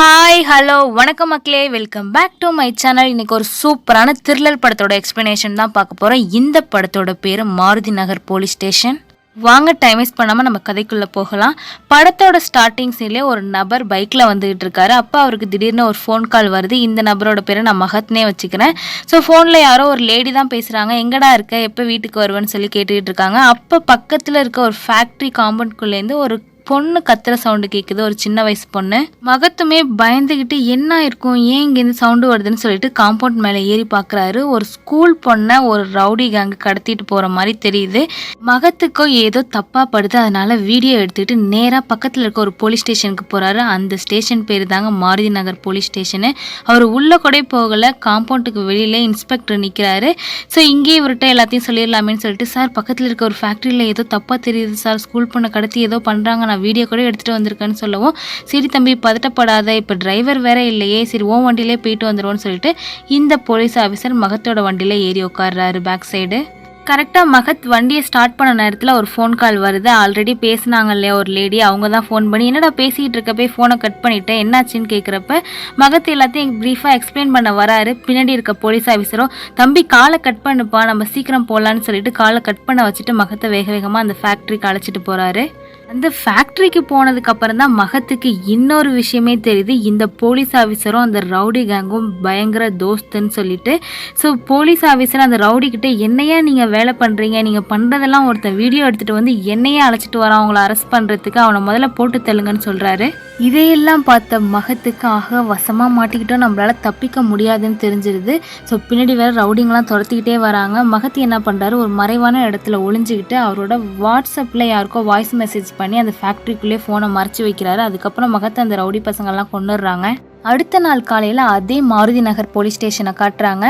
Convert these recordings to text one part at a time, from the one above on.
Hi hello வணக்கம் மக்களே. Welcome back to my channel இன்னைக்கு ஒரு சூப்பரான திருளல் படத்தோட எக்ஸ்பிளனேஷன் தான் பார்க்க போகிறோம் இந்த படத்தோட பேர் மாருதி நகர் போலீஸ் ஸ்டேஷன் வாங்க டைம் வேஸ்ட் பண்ணாமல் நம்ம கதைக்குள்ளே போகலாம். படத்தோட ஸ்டார்டிங் சீன்லேயே ஒரு நபர் பைக்கில் வந்துகிட்டு இருக்காரு. அப்போ அவருக்கு திடீர்னு ஒரு ஃபோன் கால் வருது. இந்த நபரோட பேரை நான் மகத்னே வச்சுக்கிறேன். ஸோ ஃபோனில் யாரோ ஒரு லேடி தான் பேசுகிறாங்க எங்கடா இருக்க? எப்போ வீட்டுக்கு வருவேன்னு சொல்லி கேட்டுக்கிட்டு இருக்காங்க. அப்போ பக்கத்தில் இருக்க ஒரு ஃபேக்ட்ரி காம்பவுண்ட்குள்ளேருந்து ஒரு பொண்ணு கத்துற சவுண்டு கேட்குது ஒரு சின்ன வயசு பொண்ணு. மகத்துமே பயந்துக்கிட்டு என்ன இருக்கும் ஏன் இங்கேருந்து சவுண்டு வருதுன்னு சொல்லிட்டு காம்பவுண்ட் மேலே ஏறி பார்க்குறாரு ஒரு ஸ்கூல் பொண்ணை ஒரு ரவுடி கேங்கு கடத்திட்டு போகிற மாதிரி தெரியுது. மகத்துக்கோ ஏதோ தப்பாக படுது. அதனால வீடியோ எடுத்துக்கிட்டு நேராக பக்கத்தில் இருக்க ஒரு போலீஸ் ஸ்டேஷனுக்கு போகிறாரு அந்த ஸ்டேஷன் பேர் தாங்க மாருதி நகர் போலீஸ் ஸ்டேஷனு அவர் உள்ளே கூட போகலை. காம்பவுண்டுக்கு வெளியில் இன்ஸ்பெக்டர் நிற்கிறாரு ஸோ இங்கேயே இவர்கிட்ட எல்லாத்தையும் சொல்லிடலாமேன்னு சொல்லிட்டு சார் பக்கத்தில் இருக்க ஒரு ஃபேக்ட்ரியில் ஏதோ தப்பாக தெரியுது சார். ஸ்கூல் பொண்ணை கடத்தி ஏதோ பண்ணுறாங்க நான் வீடியோ கூட எடுத்துகிட்டு வந்திருக்கேன்னு சொல்லவும் சரி தம்பி பதட்டப்படாத. இப்போ டிரைவர் வேற இல்லையே. சரி ஓ வண்டியிலே போயிட்டு வந்துடுவோன்னு சொல்லிட்டு இந்த போலீஸ் ஆஃபீஸர் மகத்தோட வண்டியில் ஏறி உட்கார்றாரு பேக் சைடு கரெக்டாக மகத் வண்டியை ஸ்டார்ட் பண்ண நேரத்தில் ஒரு ஃபோன் கால் வருது. ஆல்ரெடி பேசினாங்க இல்லையா ஒரு லேடி அவங்க தான் ஃபோன் பண்ணி என்னடா பேசிகிட்டு போய் ஃபோனை கட் பண்ணிட்டேன். என்னாச்சுன்னு கேட்குறப்ப மகத் எல்லாத்தையும் ப்ரீஃபாக எக்ஸ்பிளைன் பண்ண வராரு. பின்னாடி இருக்க போலீஸ் ஆஃபீஸரும் தம்பி காலை கட் பண்ணுப்பா. நம்ம சீக்கிரம் போகலான்னு சொல்லிட்டு காலை கட் பண்ண வச்சுட்டு மகத்தை வேக வேகமாக அந்த ஃபேக்ட்ரிக்கு அழைச்சிட்டு போகிறாரு அந்த ஃபேக்ட்ரிக்கு போனதுக்கு அப்புறம் தான் மகத்துக்கு இன்னொரு விஷயமே தெரியுது. இந்த போலீஸ் ஆஃபீஸரும் அந்த ரவுடி கேங்கும் பயங்கர தோஸ்துன்னு சொல்லிட்டு ஸோ போலீஸ் ஆஃபீஸர் அந்த ரவுடி கிட்ட என்னையா நீங்கள் வேலை பண்ணுறீங்க நீங்கள் பண்ணுறதெல்லாம் ஒருத்தன் வீடியோ எடுத்துகிட்டு வந்து என்னையே அழைச்சிட்டு வரான் அவங்கள அரெஸ்ட் பண்ணுறதுக்கு அவனை முதல்ல போட்டு தள்ளுங்கன்னு சொல்கிறாரு இதையெல்லாம் பார்த்த மகத்துக்கு ஆக வசமாக மாட்டிக்கிட்டோம். நம்மளால் தப்பிக்க முடியாதுன்னு தெரிஞ்சிருது. ஸோ பின்னாடி வேற ரவுடிங்கெல்லாம் துரத்திக்கிட்டே வராங்க. மகத்து என்ன பண்ணுறாரு ஒரு மறைவான இடத்துல ஒளிஞ்சிக்கிட்டு அவரோட வாட்ஸ்அப்பில் யாருக்கோ வாய்ஸ் மெசேஜ் பண்ணி அந்த ஃபேக்ட்ரிக்குள்ளேயே ஃபோனை மறைச்சி வைக்கிறாரு. அதுக்கப்புறம் மகத்தை அந்த ரவுடி பசங்கள்லாம் கொண்டுடுறாங்க அடுத்த நாள் காலையில் அதே மாருதி நகர் போலீஸ் ஸ்டேஷனை காட்டுறாங்க.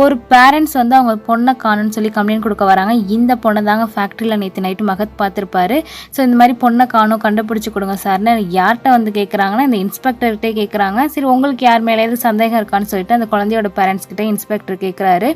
ஒரு பேரண்ட்ஸ் வந்து அவங்க பொண்ணை காணுன்னு சொல்லி கம்ப்ளைண்ட் கொடுக்க வராங்க. இந்த பொண்ணை தாங்க ஃபேக்ட்ரியில் நேற்று நைட்டு மகத் பார்த்துருப்பாரு. ஸோ இந்த மாதிரி பொண்ணை காணும் கண்டுபிடிச்சி கொடுங்க சார்னு யார்கிட்ட வந்து கேட்குறாங்கன்னா இந்த இன்ஸ்பெக்டர்கிட்டே கேட்குறாங்க சரி உங்களுக்கு யார் மேலே சந்தேகம் இருக்கான்னு சொல்லிட்டு அந்த குழந்தையோட பேரண்ட்ஸ் கிட்டே இன்ஸ்பெக்டர் கேட்குறாரு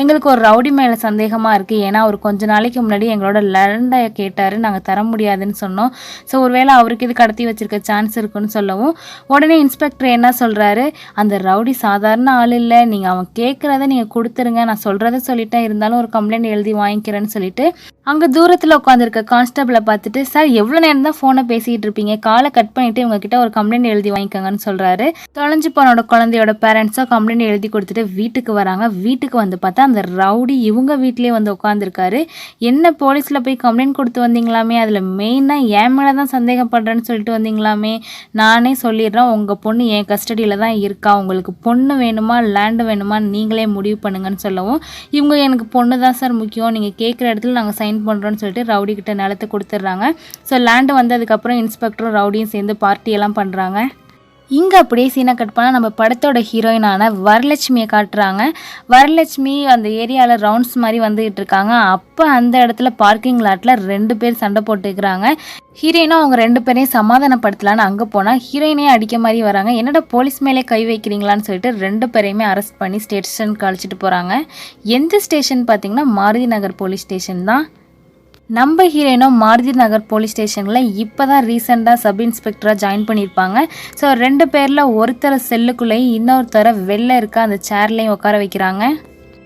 எங்களுக்கு ஒரு ரவுடி மேலே சந்தேகமாக இருக்குது ஏன்னா அவர் கொஞ்ச நாளைக்கு முன்னாடி எங்களோட லண்டை கேட்டார். நாங்கள் தர முடியாதுன்னு சொன்னோம். ஸோ ஒருவேளை அவருக்கு இது கடத்தி வச்சிருக்க சான்ஸ் இருக்குன்னு சொல்லவும் உடனே இன்ஸ்பெக்டர் என்ன சொல்கிறாரு அந்த ரவுடி சாதாரண ஆள் இல்லை. நீங்கள் அவன் கேட்குறத நீங்கள் கொடுத்துருங்க. நான் சொல்கிறத சொல்லிட்டேன். இருந்தாலும் ஒரு கம்ப்ளைண்ட் எழுதி வாங்கிக்கிறேன்னு சொல்லிட்டு அங்கே தூரத்தில் உட்காந்துருக்க கான்ஸ்டபிளை பார்த்துட்டு சார் எவ்வளோ நேரம் தான் ஃபோனை பேசிக்கிட்டு இருப்பீங்க? காலை கட் பண்ணிவிட்டு இவங்ககிட்ட ஒரு கம்ப்ளைண்ட் எழுதி வாங்கிக்கோங்கன்னு சொல்கிறாரு தொலைஞ்சு போனோட குழந்தையோட பேரண்ட்ஸோ கம்ப்ளைண்ட் எழுதி கொடுத்துட்டு வீட்டுக்கு வராங்க. வீட்டுக்கு வந்து பார்த்தா அந்த ரவுடி இவங்க வீட்லேயே வந்து உட்காந்துருக்காரு என்ன போலீஸில் போய் கம்ப்ளைண்ட் கொடுத்து வந்தீங்களாமே? அதில் மெயினாக என் மேலே தான் சந்தேகப்படுறேன்னு சொல்லிட்டு வந்தீங்களாமே? நானே சொல்லிடுறேன். உங்கள் பொண்ணு என் கஸ்டடியில் தான் இருக்கா? உங்களுக்கு பொண்ணு வேணுமா? லேண்டு வேணுமா? நீங்களே முடிவு பண்ணுங்கன்னு சொல்லவும் இவங்க எனக்கு பொண்ணு தான் சார் முக்கியம். நீங்கள் கேட்குற இடத்துல நாங்கள் சைன் பண்ணுறோன்னு சொல்லிட்டு ரவுடி கிட்ட நிலத்தை கொடுத்துட்றாங்க. ஸோ லேண்டு வந்ததுக்கப்புறம் இன்ஸ்பெக்டரும் ரவுடியும் சேர்ந்து பார்ட்டியெல்லாம் பண்ணுறாங்க இங்கே அப்படியே சீனை கட் பண்ணால் நம்ம படத்தோட ஹீரோயினான வரலட்சுமியை காட்டுறாங்க. வரலட்சுமி அந்த ஏரியாவில் ரவுண்ட்ஸ் மாதிரி வந்துகிட்டு இருக்காங்க. அப்போ அந்த இடத்துல பார்க்கிங் லாட்டில் ரெண்டு பேர் சண்டை போட்டுக்கிறாங்க. ஹீரோயினும் அவங்க ரெண்டு பேரையும் சமாதானப்படுத்தலான்னு அங்கே போனால் ஹீரோயினே அடிக்க மாதிரி வராங்க. என்னடா போலீஸ் மேலே கை வைக்கிறீங்களான்னு சொல்லிட்டு ரெண்டு பேரையுமே அரெஸ்ட் பண்ணி ஸ்டேஷனுக்கு அழைச்சிட்டு போகிறாங்க எந்த ஸ்டேஷன் பார்த்தீங்கன்னா மாருதி நகர் போலீஸ் ஸ்டேஷன் தான். நம்ம ஹீரோயினும் மாருதி நகர் போலீஸ் ஸ்டேஷனில் இப்போ தான் ரீசெண்டாக சப் இன்ஸ்பெக்டராக ஜாயின் பண்ணியிருப்பாங்க. ஸோ ரெண்டு பேரில் ஒருத்தரை செல்லுக்குள்ளேயும் இன்னொருத்தரை வெளில இருக்க அந்த சேர்லேயும் உட்கார வைக்கிறாங்க.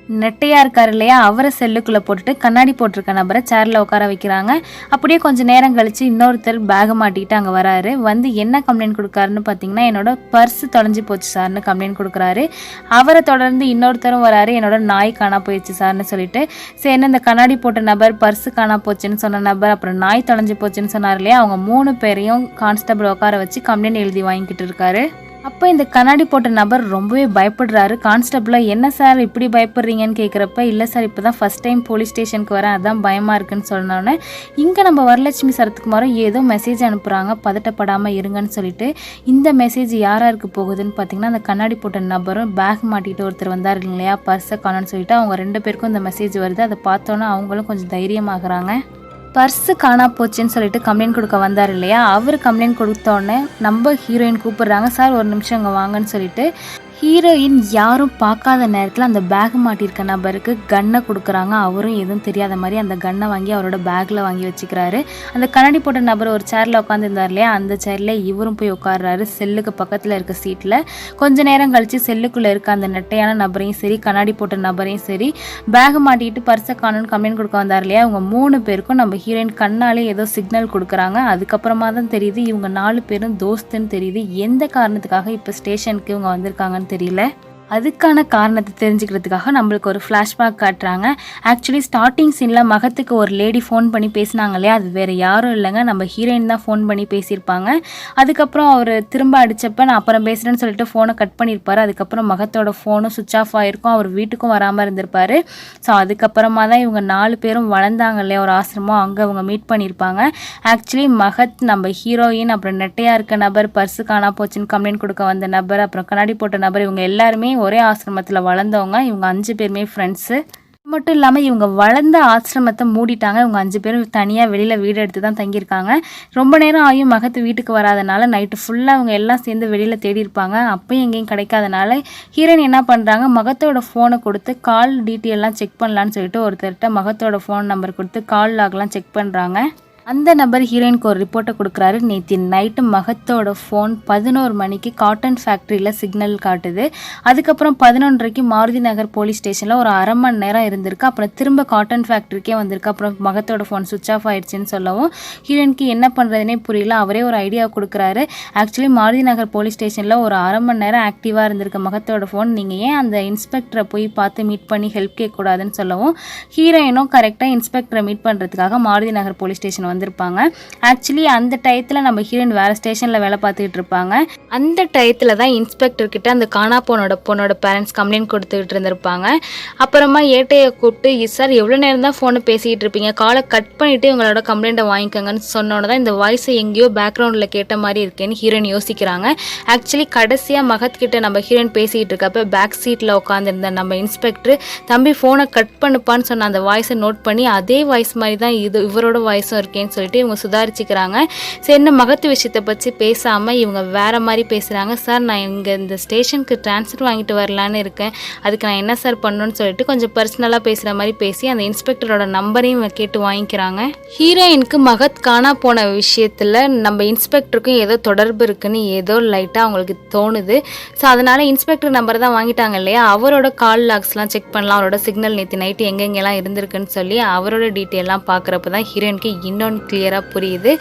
நெட்டையா இருக்கார் இல்லையா? அவரை செல்லுக்குள்ளே போட்டுட்டு கண்ணாடி போட்டிருக்க நபரை சேரில் உட்கார வைக்கிறாங்க. அப்படியே கொஞ்சம் நேரம் கழித்து இன்னொருத்தர் பேகை மாட்டிக்கிட்டு அங்கே வராரு. வந்து என்ன கம்ப்ளைண்ட் கொடுக்காருன்னு பார்த்தீங்கன்னா என்னோட பர்ஸ் தொலைஞ்சி போச்சு சார்னு கம்ப்ளைண்ட் கொடுக்குறாரு. அவரை தொடர்ந்து இன்னொருத்தரும் வராரு. என்னோட நாய் காணா போயிடுச்சு சார்னு சொல்லிட்டு. சரி என்ன இந்த கண்ணாடி போட்ட நபர் பர்ஸு காணா போச்சுன்னு சொன்ன நபர் அப்புறம் நாய் தொலைஞ்சு போச்சுன்னு சொன்னார் இல்லையா? அவங்க மூணு பேரையும் கான்ஸ்டபிள் உட்கார வச்சு கம்ப்ளைண்ட் எழுதி வாங்கிக்கிட்டு இருக்காரு. அப்போ இந்த கண்ணாடி போட்ட நபர் ரொம்பவே பயப்படுறாரு. கான்ஸ்டபிளாக என்ன சார் இப்படி பயப்படுறீங்கன்னு கேட்குறப்ப இல்லை சார் இப்போ தான் ஃபஸ்ட் டைம் போலீஸ் ஸ்டேஷனுக்கு வரேன். அதான் பயமாக இருக்குன்னு சொன்னோன்னே இங்கே நம்ம வரலட்சுமி சரத்குமாரும் ஏதோ மெசேஜ் அனுப்புகிறாங்க பதட்டப்படாமல் இருங்கன்னு சொல்லிட்டு இந்த மெசேஜ் யாராருக்கு போகுதுன்னு பார்த்தீங்கன்னா அந்த கண்ணாடி போட்ட நபரும் பேக் மாட்டிட்டு ஒருத்தர் வந்தார் இல்லையா? பர்ஸை காணோன்னு சொல்லிட்டு அவங்க ரெண்டு பேருக்கும் இந்த மெசேஜ் வருது. அதை பார்த்தோன்னே அவங்களும் கொஞ்சம் தைரியமாகறாங்க. பர்ஸு காணா போச்சுன்னு சொல்லிட்டு கம்ப்ளைண்ட் கொடுக்க வந்தார் இல்லையா? அவர் கம்ப்ளைண்ட் கொடுத்தோடனே நம்ம ஹீரோயின் கூப்பிட்றாங்க. சார் ஒரு நிமிஷம் இங்கே வாங்கன்னு சொல்லிட்டு ஹீரோயின் யாரும் பார்க்காத நேரத்தில் அந்த பேக் மாட்டியிருக்க நபருக்கு கன்னை கொடுக்குறாங்க. அவரும் எதுவும் தெரியாத மாதிரி அந்த கன்னை வாங்கி அவரோட பேக்கில் வாங்கி வச்சுக்கிறாரு. அந்த கண்ணாடி போட்ட நபர் ஒரு சேரில் உட்காந்துருந்தார் இல்லையா? அந்த சேரில் இவரும் போய் உட்காடுறாரு செல்லுக்கு பக்கத்தில் இருக்க சீட்டில் கொஞ்ச நேரம் கழித்து செல்லுக்குள்ளே இருக்க அந்த நெட்டையான நபரையும் சரி கண்ணாடி போட்ட நபரையும் சரி பேக் மாட்டிட்டு பர்சை காணும்னு கம்ப்ளைண்ட் கொடுக்க வந்தார் இல்லையா? இவங்க மூணு பேருக்கும் நம்ம ஹீரோயின் கண்ணாலே ஏதோ சிக்னல் கொடுக்குறாங்க. அதுக்கப்புறமா தான் தெரியுது இவங்க நாலு பேரும் தோஸ்துன்னு தெரியுது. எந்த காரணத்துக்காக இப்போ ஸ்டேஷனுக்கு இவங்க வந்திருக்காங்கன்னு தெரியல. அதுக்கான காரணத்தை தெரிஞ்சுக்கிறதுக்காக நம்மளுக்கு ஒரு ஃப்ளாஷ்பேக் காட்டுறாங்க. ஆக்சுவலி ஸ்டார்டிங் சீனில் மகத்துக்கு ஒரு லேடி ஃபோன் பண்ணி பேசினாங்க இல்லையா? அது வேறு யாரும் இல்லைங்க. நம்ம ஹீரோயின் தான் ஃபோன் பண்ணி பேசியிருப்பாங்க. அதுக்கப்புறம் அவர் திரும்ப அடித்தப்ப நான் அப்புறம் பேசுகிறேன்னு சொல்லிட்டு ஃபோனை கட் பண்ணியிருப்பார். அதுக்கப்புறம் மகத்தோட ஃபோனும் சுவிச் ஆஃப் ஆகிருக்கும் அவர் வீட்டுக்கும் வராமல் இருந்திருப்பார். ஸோ அதுக்கப்புறமா தான் இவங்க நாலு பேரும் வளர்ந்தாங்க இல்லையா? ஒரு ஆசிரமம். அங்கே அவங்க மீட் பண்ணியிருப்பாங்க. ஆக்சுவலி மகத் நம்ம ஹீரோயின் அப்புறம் நெட்டையாக இருக்க நபர் பர்ஸு காணா போச்சுன்னு கம்ப்ளைண்ட் கொடுக்க வந்த நபர் அப்புறம் கண்ணாடி போட்ட நபர் இவங்க எல்லாருமே ஒரே ஆசிரமத்தில் வளர்ந்தவங்க. இவங்க அஞ்சு பேருமே ஃப்ரெண்ட்ஸு மட்டும் இல்லாமல் இவங்க வளர்ந்த ஆசிரமத்தை மூடிட்டாங்க. இவங்க அஞ்சு பேரும் தனியாக வெளியில் வீடு எடுத்து தான் தங்கியிருக்காங்க. ரொம்ப நேரம் ஆகியும் மகத்து வீட்டுக்கு வராதனால நைட்டு ஃபுல்லாக அவங்க எல்லாம் சேர்ந்து வெளியில் தேடி இருப்பாங்க. அப்பயும் எங்கேயும் கிடைக்காதனால ஹீரோயின் என்ன பண்ணுறாங்க மகத்தோட ஃபோனை கொடுத்து கால் டீட்டெயிலெலாம் செக் பண்ணலான்னு சொல்லிட்டு ஒருத்தர்கிட்ட மகத்தோட ஃபோன் நம்பர் கொடுத்து கால் லாக்லாம் செக் பண்ணுறாங்க அந்த நபர் ஹீரோயினுக்கு ஒரு ரிப்போர்ட்டை கொடுக்குறாரு. நேற்று நைட்டு மகத்தோட ஃபோன் பதினோரு மணிக்கு காட்டன் ஃபேக்ட்ரியில் சிக்னல் காட்டுது. அதுக்கப்புறம் பதினொன்றரைக்கு மாருதி நகர் போலீஸ் ஸ்டேஷனில் ஒரு அரை மணி நேரம் இருந்திருக்கு. அப்புறம் திரும்ப காட்டன் ஃபேக்ட்ரிக்கே வந்திருக்கு. அப்புறம் மகத்தோட ஃபோன் சுவிச் ஆஃப் ஆயிடுச்சுன்னு சொல்லவும் ஹீரோயினுக்கு என்ன பண்ணுறதுனே புரியல. அவரே ஒரு ஐடியா கொடுக்குறாரு. ஆக்சுவலி மாருதி நகர் போலீஸ் ஸ்டேஷனில் ஒரு அரை மணி நேரம் ஆக்டிவாக இருந்திருக்கு மகத்தோட ஃபோன் நீங்கள் ஏன் அந்த இன்ஸ்பெக்டரை போய் பார்த்து மீட் பண்ணி ஹெல்ப் கேட்கக்கூடாதுன்னு சொல்லவும் ஹீரோயினும் கரெக்டாக இன்ஸ்பெக்டரை மீட் பண்ணுறதுக்காக மாருதி நகர் போலீஸ் ஸ்டேஷன் வந்திருப்பாங்க. ஆக்சுவலி அந்த டயத்தில் நம்ம ஹீரோயின் வேறு ஸ்டேஷனில் வேலை பார்த்துக்கிட்டு இருப்பாங்க. அந்த டயத்தில் தான் இன்ஸ்பெக்டர் கிட்ட அந்த காணா போனோட பொண்ணோட பேரண்ட்ஸ் கம்ப்ளைண்ட் கொடுத்துக்கிட்டு இருந்திருப்பாங்க. அப்புறமா ஏட்டையை கூப்பிட்டு சார் எவ்வளோ நேரம் தான் ஃபோனை பேசிக்கிட்டு இருப்பீங்க? காலை கட் பண்ணிவிட்டு உங்களோட கம்ப்ளைண்ட்டை வாங்கிக்கோங்கன்னு சொன்னோன்னு தான் இந்த வாய்ஸை எங்கேயோ பேக்ரவுண்டில் கேட்ட மாதிரி இருக்கேன்னு ஹீரோயின் யோசிக்கிறாங்க. ஆக்சுவலி கடைசியாக மகத் கிட்ட நம்ம ஹீரோயின் பேசிக்கிட்டு இருக்கப்ப பேக் சீட்டில் உட்காந்துருந்த நம்ம இன்ஸ்பெக்டர் தம்பி ஃபோனை கட் பண்ணுப்பான்னு சொன்ன அந்த வாய்ஸை நோட் பண்ணி அதே வாய்ஸ் மாதிரி தான் இது இவரோட வாய்ஸும் இருக்கேன் இருக்கேன்னு சொல்லிட்டு இவங்க சுதாரிச்சுக்கிறாங்க. சரி என்ன மகத்து விஷயத்தை பற்றி பேசாமல் இவங்க வேற மாதிரி பேசுகிறாங்க சார் நான் இங்கே இந்த ஸ்டேஷனுக்கு ட்ரான்ஸ்ஃபர் வாங்கிட்டு வரலான்னு இருக்கேன். அதுக்கு நான் என்ன சார் பண்ணணும்னு சொல்லிட்டு கொஞ்சம் பர்சனலாக பேசுகிற மாதிரி பேசி அந்த இன்ஸ்பெக்டரோட நம்பரையும் கேட்டு வாங்கிக்கிறாங்க. ஹீரோயினுக்கு மகத் காணா போன விஷயத்தில் நம்ம இன்ஸ்பெக்டருக்கும் ஏதோ தொடர்பு இருக்குன்னு ஏதோ லைட்டாக அவங்களுக்கு தோணுது. ஸோ அதனால் இன்ஸ்பெக்டர் நம்பர் தான் வாங்கிட்டாங்க இல்லையா? அவரோட கால் லாக்ஸ்லாம் செக் பண்ணலாம். அவரோட சிக்னல் நேற்று நைட்டு எங்கெங்கெல்லாம் இருந்திருக்குன்னு சொல்லி அவரோட டீட்டெயிலாம் பார்க்குறப்ப தான் ஹீரோயினுக்கு இன்னொன்று கிளியராக புரியுது.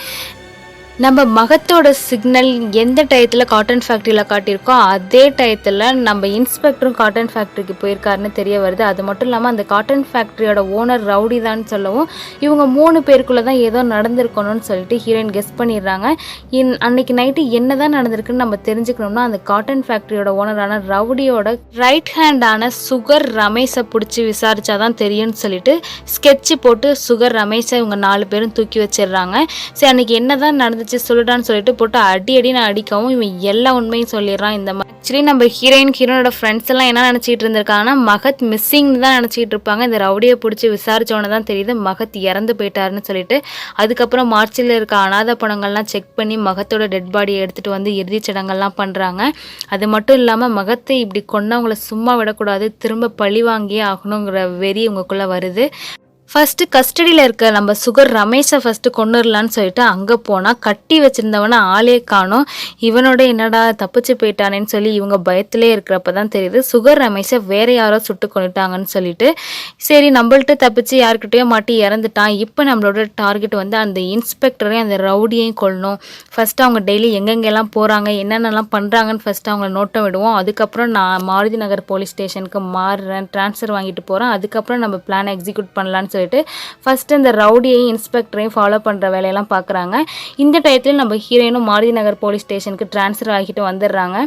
நம்ம மகத்தோட சிக்னல் எந்த டயத்தில் காட்டன் ஃபேக்ட்ரியில் காட்டியிருக்கோ அதே டயத்தில் நம்ம இன்ஸ்பெக்டரும் காட்டன் ஃபேக்ட்ரிக்கு போயிருக்காருன்னு தெரிய வருது. அது மட்டும் இல்லாமல் அந்த காட்டன் ஃபேக்ட்ரியோட ஓனர் ரவுடி தான் சொல்லவும் இவங்க மூணு பேருக்குள்ளே தான் ஏதோ நடந்திருக்கணும்னு சொல்லிட்டு ஹீரோயின் கெஸ் பண்ணிடுறாங்க. இன் அன்னைக்கு நைட்டு என்ன தான் நடந்திருக்குன்னு நம்ம தெரிஞ்சுக்கணும்னா அந்த காட்டன் ஃபேக்ட்ரியோட ஓனரான ரவுடியோட ரைட் ஹேண்டான சுகர் ரமேஷை பிடிச்சி விசாரிச்சா தான் தெரியும்னு சொல்லிட்டு ஸ்கெட்சு போட்டு சுகர் ரமேஷை இவங்க நாலு பேரும் தூக்கி வச்சிடுறாங்க. சரி அன்னைக்கு என்ன தான் நடந்துச்சு சொல்லுடான்னு சொல்லிட்டு போட்டு அடி அடி நான் அடிக்கவும் இவன் எல்லா உண்மையும் சொல்லிடுறான் இந்த மாதிரி. ஆக்சுவலி நம்ம ஹீரோயின் ஹீரோனோட ஃப்ரெண்ட்ஸ் எல்லாம் என்ன நினச்சிட்டு இருந்திருக்காங்கன்னா மகத் மிஸ்ஸிங்னு தான் நினச்சிட்டு இருப்பாங்க. இந்த ரவுடியை பிடிச்சி விசாரிச்சோன்னு தான் தெரியுது மகத் இறந்து போயிட்டாருன்னு சொல்லிட்டு. அதுக்கப்புறம் மார்ச்சில் இருக்க அனாதை பணங்கள்லாம் செக் பண்ணி மகத்தோட டெட் பாடியை எடுத்துகிட்டு வந்து இறுதிச் சடங்கெல்லாம் பண்ணுறாங்க அது மட்டும் இல்லாமல் மகத்தை இப்படி கொண்டவங்கள சும்மா விடக்கூடாது திரும்ப பழி வாங்கியே ஆகணுங்கிற வெறி உங்களுக்குள்ளே வருது. ஃபஸ்ட்டு கஸ்டடியில் இருக்க நம்ம சுகர் ரமேஷை ஃபஸ்ட்டு கொண்டுடலான்னு சொல்லிட்டு அங்கே போனால் கட்டி வச்சுருந்தவனை ஆளே காணும். இவனோட என்னடா தப்பிச்சு போயிட்டானேன்னு சொல்லி இவங்க பயத்திலே இருக்கிறப்ப தான் தெரியுது. சுகர் ரமேஷை வேற யாரோ சுட்டு கொண்டுட்டாங்கன்னு சொல்லிட்டு சரி நம்மள்ட்ட தப்பிச்சு யாருக்கிட்டேயோ மாட்டி இறந்துட்டான். இப்போ நம்மளோட டார்கெட் வந்து அந்த இன்ஸ்பெக்டரையும் அந்த ரவுடியையும் கொள்ளணும் ஃபஸ்ட்டு அவங்க டெய்லி எங்கெங்கெல்லாம் போகிறாங்க என்னென்னலாம் பண்ணுறாங்கன்னு ஃபஸ்ட்டு அவங்கள நோட்டம் விடுவோம். அதுக்கப்புறம் நான் மாருதி நகர் போலீஸ் ஸ்டேஷனுக்கு மாறுறேன் ட்ரான்ஸ்ஃபர் வாங்கிட்டு போகிறேன் அதுக்கப்புறம் நம்ம பிளானை எக்ஸிக்யூட் பண்ணலான்னு சொல்லிட்டு ஃபஸ்ட்டு இந்த ரவுடியையும் இன்ஸ்பெக்டரையும் ஃபாலோ பண்ணுற வேலையெல்லாம் பார்க்குறாங்க இந்த டயத்தில் நம்ம ஹீரோயினும் மாருதி நகர் போலீஸ் ஸ்டேஷனுக்கு ட்ரான்ஸ்ஃபர் ஆகிட்டு வந்துடுறாங்க.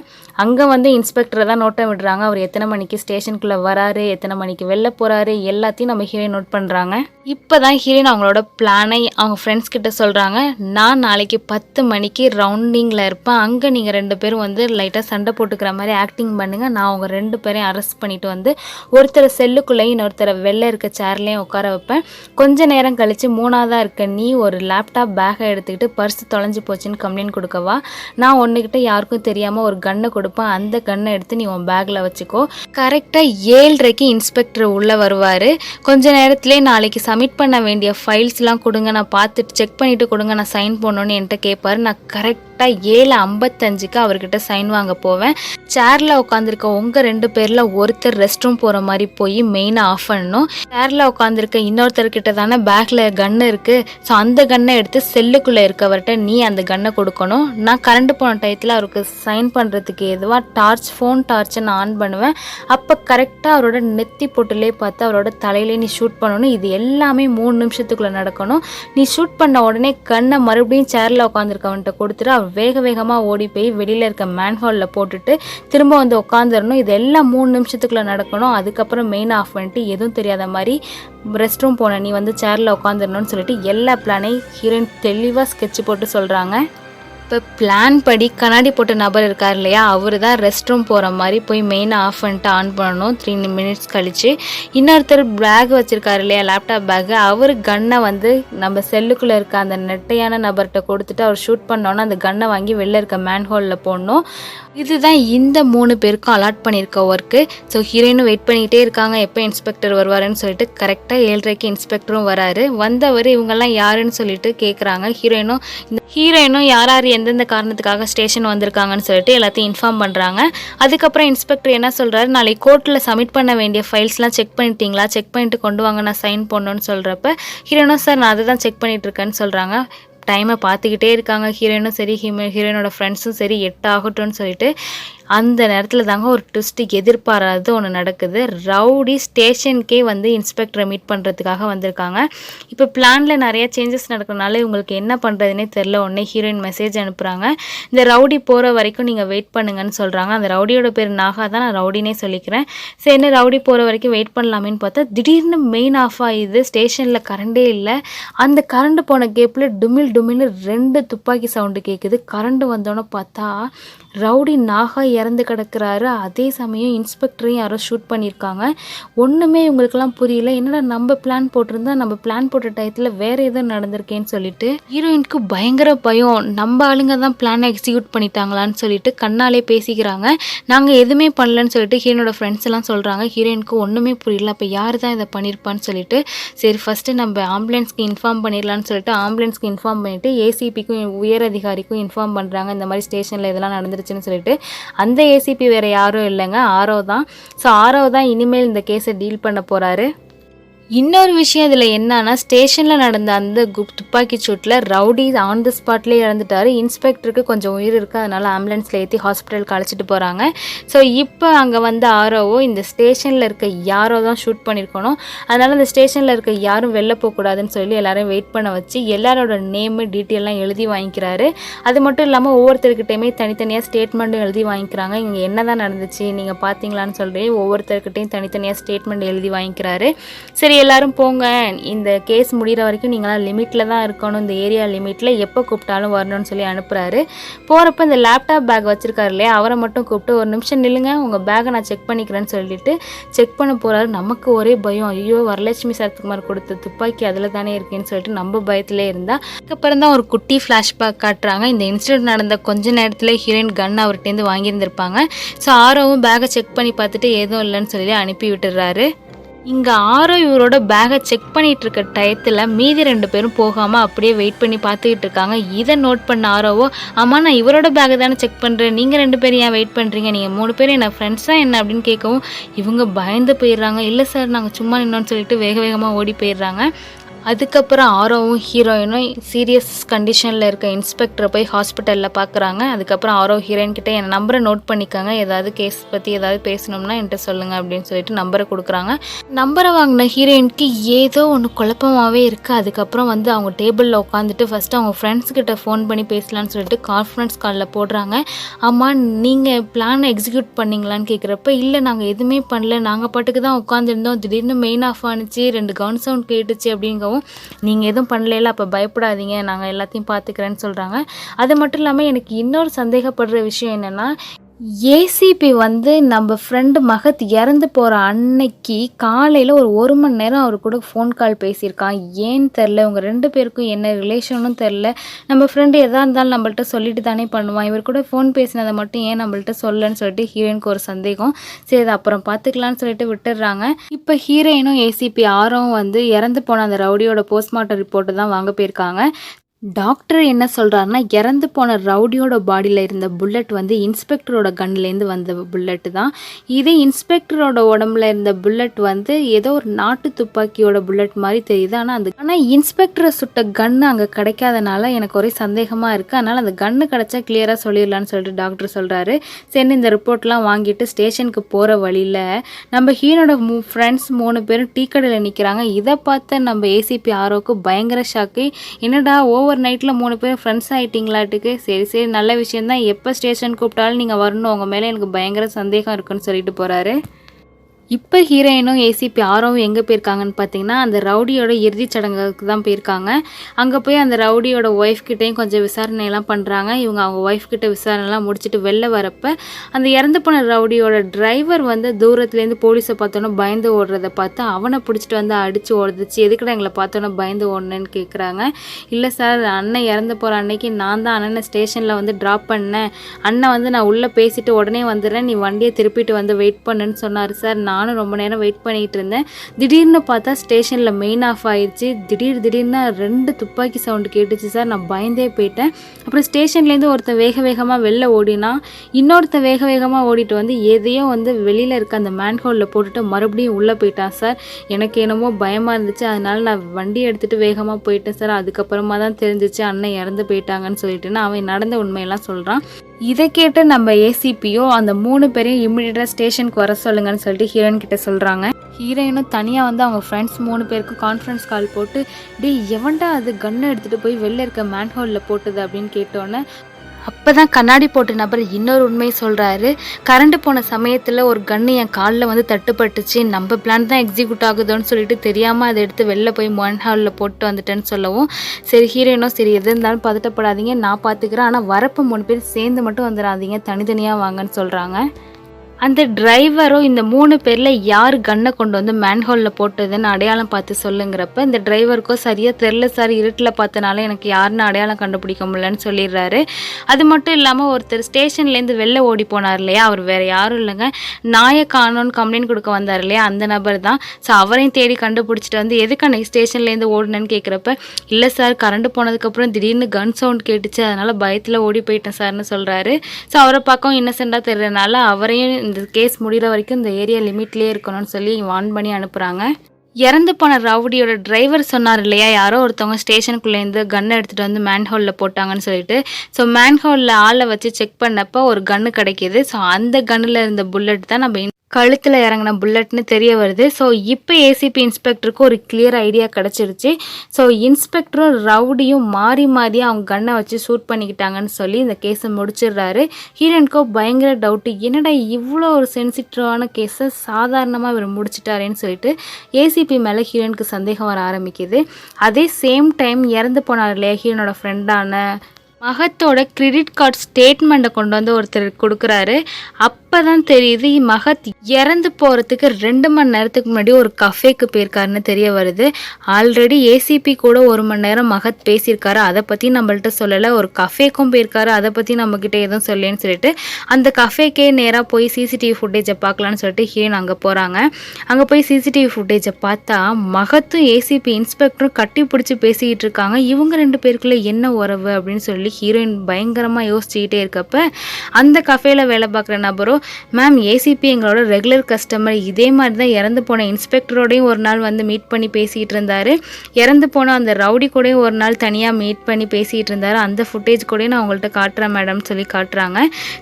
அங்கே வந்து இன்ஸ்பெக்டரை தான் நோட்டம் விடுறாங்க. அவர் எத்தனை மணிக்கு ஸ்டேஷனுக்குள்ளே வராரு எத்தனை மணிக்கு வெளில போகிறாரு எல்லாத்தையும் நம்ம ஹீரோயின் நோட் பண்ணுறாங்க இப்போ தான் ஹீரோயின் அவங்களோட பிளானை அவங்க ஃப்ரெண்ட்ஸ் கிட்ட சொல்கிறாங்க நான் நாளைக்கு பத்து மணிக்கு ரவுண்டிங்கில் இருப்பேன். அங்கே நீங்கள் ரெண்டு பேரும் வந்து லைட்டாக சண்டை போட்டுக்கிற மாதிரி ஆக்டிங் பண்ணுங்கள் நான் அவங்க ரெண்டு பேரையும் அரெஸ்ட் பண்ணிட்டு வந்து ஒருத்தரை செல்லுக்குள்ளேயும் இன்னொருத்தரை வெளில இருக்க சேர்லேயும் உட்கார வைப்பேன் கொஞ்ச நேரம் கழித்து மூணாவதாக இருக்க நீ ஒரு லேப்டாப் பேக்கை எடுத்துக்கிட்டு பர்ஸ் தொலைஞ்சு போச்சுன்னு கம்ப்ளைண்ட் கொடுக்கவா? நான் ஒன்றுக்கிட்ட யாருக்கும் தெரியாமல் ஒரு கன்னை கொடுப்பேன். அந்த கன்னை எடுத்து நீ உன் பேக்கில் வச்சுக்கோ. கரெக்டாக ஏழரைக்கு இன்ஸ்பெக்டர் உள்ளே வருவார். கொஞ்ச நேரத்திலே நாளைக்கு சப்மிட் பண்ண வேண்டிய ஃபைல்ஸ்லாம் கொடுங்க. நான் பார்த்துட்டு செக் பண்ணிவிட்டு கொடுங்க. நான் சைன் பண்ணணும்னு என்கிட்ட கேட்பாரு நான் கரெக்டாக ஏழு ஐம்பத்தஞ்சுக்கு அவர்கிட்ட சைன் வாங்க போவேன். சேரில் உட்காந்துருக்க உங்கள் ரெண்டு பேரில் ஒருத்தர் ரெஸ்ட் ரூம் போகிற மாதிரி போய் மெயினாக ஆஃப் பண்ணணும். சேரில் உட்காந்துருக்க இன்னொருத்தர்கிட்ட தானே பேக்கில் கன்று இருக்குது ஸோ அந்த கன்னை எடுத்து செல்லுக்குள்ளே இருக்கவர்கிட்ட நீ அந்த கன்னை கொடுக்கணும். நான் கரண்ட் போன டயத்தில் அவருக்கு சைன் பண்ணுறதுக்கு எதுவாக டார்ச் ஃபோன் டார்ச்சை நான் ஆன் பண்ணுவேன். அப்போ கரெக்டாக அவரோட நெத்தி பொட்டுலே பார்த்து அவரோட தலையிலே நீ ஷூட் பண்ணணும். இது எல்லாமே மூணு நிமிஷத்துக்குள்ளே நடக்கணும். நீ ஷூட் பண்ண உடனே கண்ணை மறுபடியும் சேரில் உட்காந்துருக்கவன்ட்ட கொடுத்துட்டு அவர் வேக வேகமாக ஓடி போய் வெளியில் இருக்க மேன்ஹாலில் போட்டுட்டு திரும்ப வந்து உட்காந்துடணும் இது எல்லாம் மூணு நிமிஷத்துக்குள்ளே நடக்கணும். அதுக்கப்புறம் மெயின் ஆஃப் பண்ணிட்டு எதுவும் தெரியாத மாதிரி ரெஸ்ட் ரூம் போன நீ வந்து சேரில் உட்காந்துடணும்னு சொல்லிட்டு எல்லா பிளானையும் ஹீரோயின் தெளிவாக ஸ்கெட்ச் போட்டு சொல்கிறாங்க இப்போ பிளான் படி கண்ணாடி போட்ட நபர் இருக்கார் இல்லையா அவர் தான் ரெஸ்ட் ரூம் போகிற மாதிரி போய் மெயினாக ஆஃப் பண்ணிட்டு ஆன் பண்ணணும். த்ரீ மினிட்ஸ் கழித்து இன்னொருத்தர் பேக் வச்சுருக்காரு இல்லையா லேப்டாப் பேக்கு அவர் கன்னை வந்து நம்ம செல்லுக்குள்ளே இருக்க அந்த நெட்டையான நபர்கிட்ட கொடுத்துட்டு அவர் ஷூட் பண்ணோன்னா அந்த கன்னை வாங்கி வெளில இருக்க மேன்ஹோலில் போடணும். இதுதான் இந்த மூணு பேருக்கும் அலாட் பண்ணியிருக்க ஒர்க்கு ஸோ ஹீரோயினும் வெயிட் பண்ணிக்கிட்டே இருக்காங்க எப்போ இன்ஸ்பெக்டர் வருவாருன்னு சொல்லிட்டு கரெக்டாக ஏழரைக்கு இன்ஸ்பெக்டரும் வராரு. வந்தவர் இவங்கெல்லாம் யாருன்னு சொல்லிட்டு கேட்குறாங்க ஹீரோயினும் இந்த ஹீரோயினும் யார் யார் எந்தெந்த காரணத்துக்காக ஸ்டேஷன் வந்திருக்காங்கன்னு சொல்லிட்டு எல்லாத்தையும் இன்ஃபார்ம் பண்ணுறாங்க அதுக்கப்புறம் இன்ஸ்பெக்டர் என்ன சொல்கிறாரு நாளைக்கு கோர்ட்டில் சப்மிட் பண்ண வேண்டிய ஃபைல்ஸ்லாம் செக் பண்ணிட்டீங்களா? செக் பண்ணிட்டு கொண்டு வாங்க நான் சைன் பண்ணணும்னு சொல்கிறப்ப ஹீரோனும் சார் நான் அதை தான் செக் பண்ணிகிட்ருக்கேன்னு சொல்கிறாங்க டைமை பார்த்துக்கிட்டே இருக்காங்க. ஹீரோயினும் சரி ஹீம ஹீரோயினோட ஃப்ரெண்ட்ஸும் சரி எட்டு ஆகட்டும்னு சொல்லிட்டு அந்த நேரத்தில் தாங்க ஒரு ட்விஸ்ட்டுக்கு எதிர்பாராதது ஒன்று நடக்குது. ரவுடி ஸ்டேஷனுக்கே வந்து இன்ஸ்பெக்டரை மீட் பண்ணுறதுக்காக வந்திருக்காங்க. இப்போ பிளானில் நிறையா சேஞ்சஸ் நடக்கிறனால இவங்களுக்கு என்ன பண்ணுறதுனே தெரில உடனே ஹீரோயின் மெசேஜ் அனுப்புகிறாங்க இந்த ரவுடி போகிற வரைக்கும் நீங்கள் வெயிட் பண்ணுங்கன்னு சொல்கிறாங்க அந்த ரவுடியோட பேர் நாகா தான் நான் ரவுடினே சொல்லிக்கிறேன். சரி என்ன ரவுடி போகிற வரைக்கும் வெயிட் பண்ணலாமேன்னு பார்த்தா திடீர்னு மெயின் ஆஃப் ஆகிது ஸ்டேஷனில் கரண்டே இல்லை. அந்த கரண்ட் போன கேப்பில் டுமில் டுமில்னு ரெண்டு துப்பாக்கி சவுண்டு கேட்குது கரண்ட் வந்தோன்னே பார்த்தா ரவுடி நாகா இறந்து கிடக்குறாரு. அதே சமயம் இன்ஸ்பெக்டரையும் யாரோ ஷூட் பண்ணியிருக்காங்க. ஒன்றுமே இவங்களுக்கெல்லாம் புரியல. என்னடா நம்ம பிளான் போட்டிருந்தா நம்ம பிளான் போட்ட டயத்தில் வேற எதுவும் நடந்திருக்கேன்னு சொல்லிட்டு ஹீரோயினுக்கு பயங்கர பயம். நம்ம ஆளுங்க தான் பிளானை எக்ஸிக்யூட் பண்ணிட்டாங்களான்னு சொல்லிட்டு கண்ணாலே பேசிக்கிறாங்க. நாங்கள் எதுவுமே பண்ணலன்னு சொல்லிட்டு ஹீரோனோட ஃப்ரெண்ட்ஸ் எல்லாம் சொல்கிறாங்க ஹீரோயினுக்கு ஒன்றுமே புரியல. அப்போ யார் தான் இதை பண்ணியிருப்பான்னு சொல்லிட்டு சரி ஃபஸ்ட்டு நம்ம ஆம்புலன்ஸ்க்கு இன்ஃபார்ம் பண்ணிடலான்னு சொல்லிட்டு ஆம்புலன்ஸ்க்கு இன்ஃபார்ம் பண்ணிவிட்டு ஏசிபிக்கும் உயர் அதிகாரிக்கும் இன்ஃபார்ம் பண்ணுறாங்க இந்த மாதிரி ஸ்டேஷனில் இதெல்லாம் நடந்துருச்சுன்னு சொல்லிட்டு அந்த ஏசிபி வேறு யாரும் இல்லைங்க ஆரோ தான். ஸோ ஆரோ தான் இனிமேல் இந்த கேஸை டீல் பண்ண போகிறாரு இன்னொரு விஷயம் இதில் என்னன்னா ஸ்டேஷனில் நடந்த அந்த குப் துப்பாக்கி சூட்டில் ரவுடி ஆன் த ஸ்பாட்லேயே இறந்துட்டாரு. இன்ஸ்பெக்டருக்கு கொஞ்சம் உயிர் இருக்குது அதனால் ஆம்புலன்ஸில் ஏற்றி ஹாஸ்பிட்டலுக்கு அழைச்சிட்டு போகிறாங்க ஸோ இப்போ அங்கே வந்து ஆரோவோ இந்த ஸ்டேஷனில் இருக்க யாரோ தான் ஷூட் பண்ணியிருக்கணும் அதனால் அந்த ஸ்டேஷனில் இருக்க யாரும் வெளில போகக்கூடாதுன்னு சொல்லி எல்லாரையும் வெயிட் பண்ண வச்சு எல்லாரோட நேமு டீட்டெயிலாம் எழுதி வாங்கிக்கிறாரு. அது மட்டும் இல்லாமல் ஒவ்வொருத்தர்கிட்டையுமே தனித்தனியாக ஸ்டேட்மெண்ட்டும் எழுதி வாங்கிக்கிறாங்க. இங்கே என்ன தான் நடந்துச்சு நீங்கள் பார்த்தீங்களான்னு சொல்லி ஒவ்வொருத்தர்கிட்டையும் தனித்தனியாக ஸ்டேட்மெண்ட் எழுதி வாங்கிக்கிறாரு. சரி எல்லாரும் போங்க. இந்த கேஸ் முடிகிற வரைக்கும் நீங்களாம் லிமிட்டில் தான் இருக்கணும். இந்த ஏரியா லிமிட்டில் எப்போ கூப்பிட்டாலும் வரணும்னு சொல்லி அனுப்புகிறாரு போகிறப்ப இந்த லேப்டாப் பேக் வச்சுருக்காரு இல்லையா? அவரை மட்டும் கூப்பிட்டு ஒரு நிமிஷம் நில்லுங்க. உங்கள் பேக்கை நான் செக் பண்ணிக்கிறேன்னு சொல்லிட்டு செக் பண்ண போகிறாரு நமக்கு ஒரே பயம். ஐயோ வரலட்சுமி சரத்குமார் கொடுத்த துப்பாக்கி அதில் தானே இருக்கேன்னு சொல்லிட்டு நம்ம பயத்திலே இருந்தால் அதுக்கப்புறம் தான் ஒரு குட்டி ஃப்ளாஷ்பேக் காட்டுறாங்க. இந்த இன்சிடென்ட் நடந்த கொஞ்ச நேரத்தில் ஹீரோயின் கன் அவர்கிட்டேருந்து வாங்கியிருந்திருப்பாங்க. ஸோ ஆரோவும் பேக்கை செக் பண்ணி பார்த்துட்டு எதுவும் இல்லைன்னு சொல்லி அனுப்பி விட்டுறாரு. இங்கே ஆரோ இவரோட பேகை செக் பண்ணிட்டு இருக்க டயத்தில் மீதி ரெண்டு பேரும் போகாமல் அப்படியே வெயிட் பண்ணி பார்த்துக்கிட்டு இருக்காங்க. இதை நோட் பண்ண ஆரோவோ ஆமாம் நான் இவரோட பேகை தானே செக் பண்ணுறேன் நீங்கள் ரெண்டு பேரும் ஏன் வெயிட் பண்ணுறீங்க நீங்கள் மூணு பேரும் என்ன ஃப்ரெண்ட்ஸாக என்ன? அப்படின்னு கேட்கவும் இவங்க பயந்து போயிடுறாங்க. இல்லை சார் நாங்கள் சும்மா நின்னோன்னு சொல்லிட்டு வேக வேகமாக ஓடி போயிடுறாங்க. அதுக்கப்புறம் ஆரோவும் ஹீரோயினும் சீரியஸ் கண்டிஷனில் இருக்க இன்ஸ்பெக்டரை போய் ஹாஸ்பிட்டலில் பார்க்குறாங்க அதுக்கப்புறம் ஆரோ ஹீரோயின் கிட்டே என் நம்பரை நோட் பண்ணிக்கோங்க. ஏதாவது கேஸ் பற்றி ஏதாவது பேசணும்னா என்கிட்ட சொல்லுங்கள் அப்படின்னு சொல்லிட்டு நம்பரை கொடுக்குறாங்க. நம்பரை வாங்கின ஹீரோயினுக்கு ஏதோ ஒன்று குழப்பமாகவே இருக்குது அதுக்கப்புறம் வந்து அவங்க டேபிளில் உட்காந்துட்டு ஃபஸ்ட்டு அவங்க ஃப்ரெண்ட்ஸ்கிட்ட ஃபோன் பண்ணி பேசலான்னு சொல்லிட்டு கான்ஃபரன்ஸ் காலில் போடுறாங்க. ஆமாம் நீங்கள் பிளானை எக்ஸிக்யூட் பண்ணீங்களான்னு கேட்குறப்ப இல்லை நாங்கள் எதுவுமே பண்ணல. நாங்கள் பாட்டுக்கு தான் உட்காந்துருந்தோம் திடீர்னு மெயின் ஆஃப் ஆனிச்சு. ரெண்டு கவுன் சவுண்ட் கேட்டுச்சு அப்படிங்கவும் நீங்கள் எதுவும் பண்ணலையில அப்போ பயப்படாதீங்க. நாங்கள் எல்லாத்தையும் பார்த்துக்கிறேன்னு சொல்கிறாங்க அது மட்டும் இல்லாமல் எனக்கு இன்னொரு சந்தேகப்படுற விஷயம் என்னென்னா ஏசிபி வந்து நம்ம ஃப்ரெண்டு மகத் இறந்து போகிற அன்னைக்கு காலையில் ஒரு ஒரு மணி நேரம் அவர் கூட ஃபோன் கால் பேசியிருக்கான். ஏன்னு தெரில இவங்க ரெண்டு பேருக்கும் என்ன ரிலேஷனும் தெரில நம்ம ஃப்ரெண்டு எதாக இருந்தாலும் நம்மள்ட்ட சொல்லிட்டு தானே பண்ணுவான். இவர் கூட ஃபோன் பேசினதை மட்டும் ஏன் நம்மள்ட்ட சொல்லன்னு சொல்லிட்டு ஹீரோயினுக்கு ஒரு சந்தேகம். சரி அது அப்புறம் பார்த்துக்கலான்னு சொல்லிட்டு விட்டுடுறாங்க. இப்போ ஹீரோயினும் ஏசிபி ஆரும் வந்து இறந்து போன அந்த ரவுடியோட போஸ்ட்மார்ட்டம் ரிப்போர்ட்டு தான் வாங்க போயிருக்காங்க. டாக்டர் என்ன சொல்கிறாருன்னா இறந்து போன ரவுடியோட பாடியில் இருந்த புல்லட் வந்து இன்ஸ்பெக்டரோட கன்லேருந்து வந்த புல்லட்டு தான். இதே இன்ஸ்பெக்டரோட உடம்புல இருந்த புல்லட் வந்து ஏதோ ஒரு நாட்டு துப்பாக்கியோட புல்லட் மாதிரி தெரியுது. ஆனால் அந்த ஆனால் இன்ஸ்பெக்டரை சுட்ட கன்று அங்கே கிடைக்காதனால எனக்கு ஒரே சந்தேகமாக இருக்குது அதனால் அந்த கன்று கிடச்சா கிளியராக சொல்லிடலான்னு சொல்லிட்டு டாக்டர் சொல்கிறாரு சரி இந்த ரிப்போர்ட்லாம் வாங்கிட்டு ஸ்டேஷனுக்கு போகிற வழியில் நம்ம ஹீரோட மூ ஃப்ரெண்ட்ஸ் மூணு பேரும் டீ கடையில் நிற்கிறாங்க இதை பார்த்த நம்ம ஏசிபி ஆரோக்கு பயங்கர ஷாக்கு என்னடா ஓவர் நைட்டில் மூணு பேர் ஃப்ரெண்ட்ஸ் ஆகிட்டிங்களாட்டுக்கு சரி சரி நல்ல விஷயந்தான் எப்போ ஸ்டேஷன் கூப்பிட்டாலும் நீங்கள் வரணும். உங்கள் மேலே எனக்கு பயங்கர சந்தேகம் இருக்குன்னு சொல்லிட்டு போகிறாரு இப்போ ஹீரோயினும் ஏசிபி ஆரோவும் எங்கே போயிருக்காங்கன்னு பார்த்தீங்கன்னா அந்த ரவுடியோட இறுதிச் சடங்குக்கு தான் போயிருக்காங்க. அங்கே போய் அந்த ரவுடியோட ஒய்ஃப் கிட்டேயும் கொஞ்சம் விசாரணையெல்லாம் பண்ணுறாங்க இவங்க அவங்க ஒய்ஃப் கிட்ட விசாரணைலாம் முடிச்சுட்டு வெளில வரப்போ அந்த இறந்து போன ரவுடியோட டிரைவர் வந்து தூரத்துலேருந்து போலீஸை பார்த்தோன்னே பயந்து ஓடுறத பார்த்து அவனை பிடிச்சிட்டு வந்து அடித்து ஓடுதுச்சு எதுக்குடா எங்களை பார்த்தோன்னே பயந்து ஓடணுன்னு கேட்குறாங்க இல்லை சார் அண்ணன் இறந்து போகிற அன்னைக்கு நான் தான் அண்ணனை ஸ்டேஷனில் வந்து ட்ராப் பண்ணேன். அண்ணன் வந்து நான் உள்ளே பேசிட்டு உடனே வந்துடுறேன். நீ வண்டியை திருப்பிட்டு வந்து வெயிட் பண்ணுன்னு சொன்னார் சார். நான் நானும் ரொம்ப நேரம் வெயிட் பண்ணிகிட்டு இருந்தேன். திடீர்னு பார்த்தா ஸ்டேஷனில் மெயின் ஆஃப் ஆயிடுச்சு திடீர் திடீர்னு ரெண்டு துப்பாக்கி சவுண்டு கேட்டுச்சு சார் நான் பயந்தே போயிட்டேன். அப்புறம் ஸ்டேஷன்லேருந்து ஒருத்தன் வேக வேகமாக வெளில ஓடினா இன்னொருத்தன் வேக வேகமாக ஓடிட்டு வந்து எதையோ வந்து வெளியில் இருக்க அந்த மேன்ஹோலில் போட்டுட்டு மறுபடியும் உள்ளே போயிட்டான் சார் எனக்கு என்னமோ பயமாக இருந்துச்சு. அதனால நான் வண்டி எடுத்துகிட்டு வேகமாக போயிட்டேன் சார் அதுக்கப்புறமா தான் தெரிஞ்சிச்சு அண்ணன் இறந்து போயிட்டாங்கன்னு சொல்லிட்டு அவன் நடந்த உண்மையெல்லாம் சொல்கிறான் இதை கேட்டு நம்ம ஏசிபியோ அந்த மூணு பேரையும் இம்மிடியட்டாக ஸ்டேஷனுக்கு வர சொல்லுங்கன்னு சொல்லிட்டு ஹீரோயின் கிட்ட சொல்கிறாங்க ஹீரோயினும் தனியாக வந்து அவங்க ஃப்ரெண்ட்ஸ் மூணு பேருக்கும் கான்ஃபரன்ஸ் கால் போட்டு டேய் எவன்டா அது கன்னை எடுத்துகிட்டு போய் வெளில இருக்க மேன்ஹோலில் போட்டுது? அப்படின்னு கேட்டோன்னே அப்போ தான் கண்ணாடி போட்ட நபர் இன்னொரு உண்மை சொல்கிறாரு கரண்ட் போன சமயத்தில் ஒரு கன்று என் காலில் வந்து தட்டுப்பட்டுச்சு. நம்ம பிளான் தான் எக்ஸிக்யூட் ஆகுதோன்னு சொல்லிட்டு தெரியாமல் அதை எடுத்து வெளில போய் மொன் ஹாலில் போட்டு வந்துட்டேன்னு சொல்லவும் சரி ஹீரோயினும் சரி எது இருந்தாலும் பதட்டப்படாதீங்க நான் பார்த்துக்கிறேன் ஆனால் வரப்போ மூணு பேர் சேர்ந்து மட்டும் வந்துடாதீங்க. தனித்தனியாக வாங்கன்னு சொல்கிறாங்க அந்த டிரைவரோ இந்த மூணு பேரில் யார் கன்னை கொண்டு வந்து மேன்ஹோலில் போட்டதுன்னு அடையாளம் பார்த்து சொல்லுங்கிறப்ப இந்த டிரைவருக்கோ சரியாக தெரில சார் இருட்டில் பார்த்தனால எனக்கு யாருன்னு அடையாளம் கண்டுபிடிக்க முடியலன்னு சொல்லிடுறாரு. அது மட்டும் இல்லாமல் ஒருத்தர் ஸ்டேஷன்லேருந்து வெளில ஓடி போனார் இல்லையா அவர் வேறு யாரும் இல்லைங்க. நாயை காணோன்னு கம்ப்ளைண்ட் கொடுக்க வந்தார் இல்லையா அந்த நபர் தான். ஸோ அவரையும் தேடி கண்டுபிடிச்சிட்டு வந்து எதுக்கு அன்றைக்கி ஸ்டேஷன்லேருந்து ஓடுனேன்னு கேட்குறப்ப இல்லை சார் கரண்ட் போனதுக்கப்புறம் திடீர்னு கன் சவுண்ட் கேட்டுச்சு அதனால் பயத்தில் ஓடி போயிட்டேன் சார்னு சொல்கிறாரு ஸோ அவரை பக்கம் இன்னசென்ட்டாக தெரியறதுனால அவரையும் இந்த கேஸ் முடிகிற வரைக்கும் இந்த ஏரியா லிமிட்லேயே இருக்கணும்னு சொல்லி வார்ன் பண்ணி அனுப்புகிறாங்க இறந்து போன ரவுடியோட டிரைவர் சொன்னார் இல்லையா? யாரோ ஒருத்தவங்க ஸ்டேஷனுக்குள்ளேருந்து கன்னை எடுத்துகிட்டு வந்து மேன்ஹோலில் போட்டாங்கன்னு சொல்லிட்டு. ஸோ மேன்ஹோலில் ஆளை வச்சு செக் பண்ணப்போ ஒரு கன்று கிடைக்கிது. ஸோ அந்த கன்னில் இருந்த புல்லட் தான் நம்ம கழுத்தில் இறங்கின புல்லட்னு தெரிய வருது. ஸோ இப்போ ஏசிபி இன்ஸ்பெக்டருக்கு ஒரு கிளியர் ஐடியா கிடச்சிருச்சு. ஸோ இன்ஸ்பெக்டரும் ரவுடியும் மாறி மாறி அவங்க கன்னை வச்சு ஷூட் பண்ணிக்கிட்டாங்கன்னு சொல்லி இந்த கேஸை முடிச்சிடுறாரு. ஹீரோயினுக்கோ பயங்கர டவுட்டு என்னடா இவ்வளோ ஒரு சென்சிட்டிவான கேஸை சாதாரணமாக இவர் முடிச்சிட்டாரேன்னு சொல்லிட்டு ஏசிபி மேலே ஹீரோனுக்கு சந்தேகம் வர ஆரம்பிக்குது. அதே சேம் டைம் இறந்து போனார் இல்லையா? ஹீரோனோட ஃப்ரெண்டான மகத்தோட கிரெடிட் கார்டு ஸ்டேட்மெண்ட்டை கொண்டு வந்து ஒருத்தர் கொடுக்குறாரு. அப்போ தான் தெரியுது மகத் இறந்து போகிறதுக்கு ரெண்டு மணி நேரத்துக்கு முன்னாடி ஒரு கஃபேக்கு போயிருக்காருன்னு தெரிய வருது. ஆல்ரெடி ஏசிபி கூட ஒரு மணி நேரம் மகத் பேசியிருக்காரு. அதை பற்றி நம்மள்ட்ட சொல்லலை. ஒரு கஃபேக்கும் போயிருக்காரு. அதை பற்றி நம்மக்கிட்ட எதுவும் சொல்லேன்னு சொல்லிட்டு அந்த கஃபேக்கே நேராக போய் சிசிடிவி ஃபுட்டேஜை பார்க்கலான்னு சொல்லிட்டு ஹீரோன் அங்கே போகிறாங்க அங்கே போய் சிசிடிவி ஃபுட்டேஜை பார்த்தா மகத்தும் ஏசிபி இன்ஸ்பெக்டரும் கட்டி பிடிச்சி பேசிக்கிட்டு இருக்காங்க. இவங்க ரெண்டு பேருக்குள்ள என்ன உறவு அப்படின்னு சொல்லி ஹீரோயின் பயங்கரமாக யோசிச்சுக்கிட்டே இருக்கப்ப அந்த கஃபேல வேலை பார்க்குற நபரும் மேம் ஏசிபி எங்களோட ரெகுலர் கஸ்டமர் இதே மாதிரி தான் இறந்து போன இன்ஸ்பெக்டரோடையும் ஒரு நாள் வந்து மீட் பண்ணி பேசிகிட்டு இருந்தார். இறந்து போன அந்த ரவுடி கூடயும் ஒரு நாள் தனியாக மீட் பண்ணி பேசிகிட்டு இருந்தார். அந்த ஃபுட்டேஜ் கூடயும் நான் உங்கள்கிட்ட காட்டுறேன் மேடம் சொல்லி காட்டுறாங்க.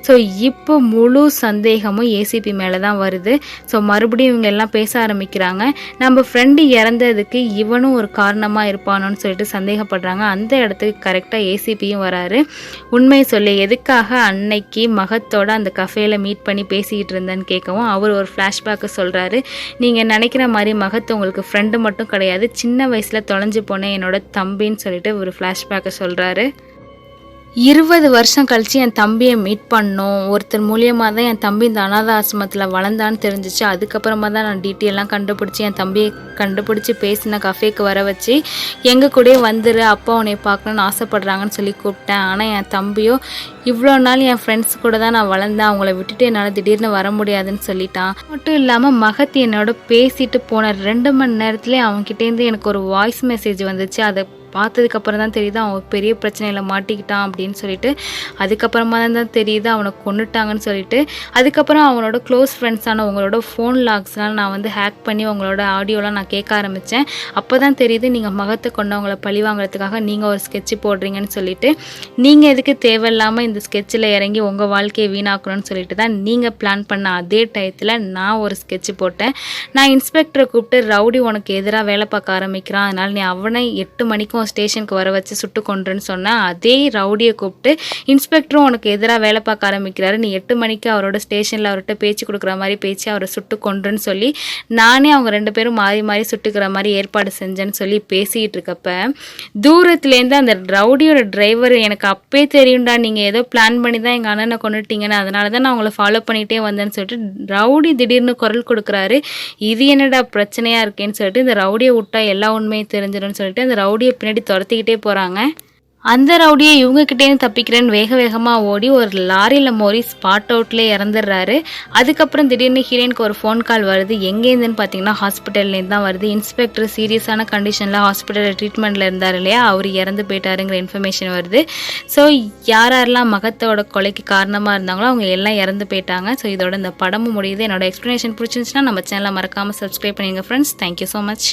ஸோ இப்போ முழு சந்தேகமும் ஏசிபி மேலே தான் வருது. ஸோ மறுபடியும் இவங்க எல்லாம் பேச ஆரம்பிக்கிறாங்க. நம்ம ஃப்ரெண்டு இறந்ததுக்கு இவனும் ஒரு காரணமாக இருப்பானோன்னு சொல்லிட்டு சந்தேகப்படுறாங்க. அந்த இடத்துக்கு கரெக்டாக ஏசிபியும் வராரு உண்மை சொல்லி எதுக்காக அன்னைக்கு மகத்தோட அந்த கஃபேல மீட் பண்ணி பேசிக்கிட்டு இருந்தேன்னு கேட்கவும் அவர் ஒரு ஃப்ளாஷ்பேக்கு சொல்கிறாரு நீங்கள் நினைக்கிற மாதிரி மகத் உங்களுக்கு ஃப்ரெண்டு மட்டும் கிடையாது. சின்ன வயசில் தொலைஞ்சு போன என்னோட தம்பின்னு சொல்லிட்டு ஒரு ஃப்ளாஷ்பேக்கை சொல்கிறாரு இருபது வருஷம் கழித்து என் தம்பியை மீட் பண்ணோம். ஒருத்தர் மூலியமாக தான் என் தம்பி இந்த அனாத ஆசிரமத்தில் வளர்ந்தான்னு தெரிஞ்சிச்சு. அதுக்கப்புறமா தான் நான் டீட்டெயிலாம் கண்டுபிடிச்சி என் தம்பியை கண்டுபிடிச்சி பேசின கஃபேக்கு வர வச்சு எங்கள் கூடயே வந்துரு அப்பா உன்னை பார்க்கணுன்னு ஆசைப்படுறாங்கன்னு சொல்லி கூப்பிட்டேன். ஆனால் என் தம்பியோ இவ்வளோ நாள் என் ஃப்ரெண்ட்ஸ் கூட தான் நான் வளர்ந்தேன். அவங்கள விட்டுட்டு என்னால் திடீர்னு வர முடியாதுன்னு சொல்லிட்டான். மட்டும் இல்லாமல் மகத் என்னோட பேசிட்டு போன ரெண்டு மணி நேரத்துலேயே அவங்ககிட்டேருந்து எனக்கு ஒரு வாய்ஸ் மெசேஜ் வந்துச்சு. அதை பார்த்ததுக்கப்புறம் தான் தெரியுது அவன் பெரிய பிரச்சனையில் மாட்டிக்கிட்டான் அப்படின்னு சொல்லிட்டு. அதுக்கப்புறமா தான் தெரியுது அவனை கொன்னுட்டாங்கன்னு சொல்லிட்டு. அதுக்கப்புறம் அவனோட க்ளோஸ் ஃப்ரெண்ட்ஸான உங்களோட ஃபோன் லாக்ஸ்லாம் நான் வந்து ஹேக் பண்ணி உங்களோட ஆடியோலாம் நான் கேட்க ஆரம்பித்தேன் அப்போ தான் தெரியுது நீங்கள் மகத்தை கொண்டவங்களை பழி வாங்குறதுக்காக நீங்கள் ஒரு ஸ்கெட்ச் போடுறீங்கன்னு சொல்லிட்டு. நீங்கள் எதுக்கு தேவையில்லாமல் இந்த ஸ்கெட்சில் இறங்கி உங்கள் வாழ்க்கையை வீணாக்கணும்னு சொல்லிட்டு தான் நீங்கள் பிளான் பண்ண அதே டயத்தில் நான் ஒரு ஸ்கெட்ச் போட்டேன். நான் இன்ஸ்பெக்டரை கூப்பிட்டு ரவுடி உனக்கு எதிராக வேலை பார்க்க ஆரம்பிக்கிறான். அதனால் நீ அவனை எட்டு மணிக்கும் ஸ்டேஷனுக்கு வர வச்சு சுட்டு கொண்டுன்னு சொன்னால் அதே ரவுடியை கூப்பிட்டு இன்ஸ்பெக்டரும் உனக்கு எதிராக வேலை பார்க்க ஆரம்பிக்கிறாரு. நீ எட்டு மணிக்கு அவரோட ஸ்டேஷனில் அவர்கிட்ட பேச்சு கொடுக்குற மாதிரி பேச்சு அவரை சுட்டு கொண்டுன்னு சொல்லி நானே அவங்க ரெண்டு பேரும் மாறி மாறி சுட்டுக்கிற மாதிரி ஏற்பாடு செஞ்சேன்னு சொல்லி பேசிகிட்டு இருக்கப்ப தூரத்துலேருந்து அந்த ரவுடியோட டிரைவர் எனக்கு அப்பே தெரியும்டா. நீங்கள் ஏதோ பிளான் பண்ணி தான் எங்கள் அண்ணனை கொண்டுட்டீங்கன்னு அதனால தான் நான் உங்களை ஃபாலோ பண்ணிகிட்டே வந்தேன்னு சொல்லிட்டு ரவுடி திடீர்னு குரல் கொடுக்குறாரு. இது என்னடா பிரச்சனையாக இருக்கேன்னு சொல்லிட்டு இந்த ரவுடியை விட்டா எல்லா உண்மையும் தெரிஞ்சிடும்னு சொல்லிட்டு அந்த ரவுடியை பின்னாடி துரத்திக்கிட்டே போகிறாங்க அந்த ரவுடியை இவங்கக்கிட்டேருந்து தப்பிக்கிறேன்னு வேக வேகமாக ஓடி ஒரு லாரியில் மோரி ஸ்பாட் அவுட்லேயே இறந்துடுறாரு. அதுக்கப்புறம் திடீர்னு ஹீரோயினுக்கு ஒரு ஃபோன் கால் வருது. எங்கேருந்துன்னு பார்த்தீங்கன்னா ஹாஸ்பிட்டல்லேருந்து தான் வருது. இன்ஸ்பெக்டர் சீரியஸான கண்டிஷனில் ஹாஸ்பிட்டலில் ட்ரீட்மெண்ட்டில் இருந்தார் இல்லையா? அவர் இறந்து போயிட்டாருங்கிற இன்ஃபர்மேஷன் வருது. ஸோ யார் யாரெல்லாம் மகத்தோட கொலைக்கு காரணமாக இருந்தாங்களோ அவங்க எல்லாம் இறந்து போயிட்டாங்க. ஸோ இதோட இந்த படமும் முடியுது. என்னோட எக்ஸ்ப்ளனேஷன் பிடிச்சிருந்துச்சுன்னா நம்ம சேனலை மறக்காமல் சப்ஸ்கிரைப் பண்ணிடுங்க ஃப்ரெண்ட்ஸ் தேங்க்யூ ஸோ மச்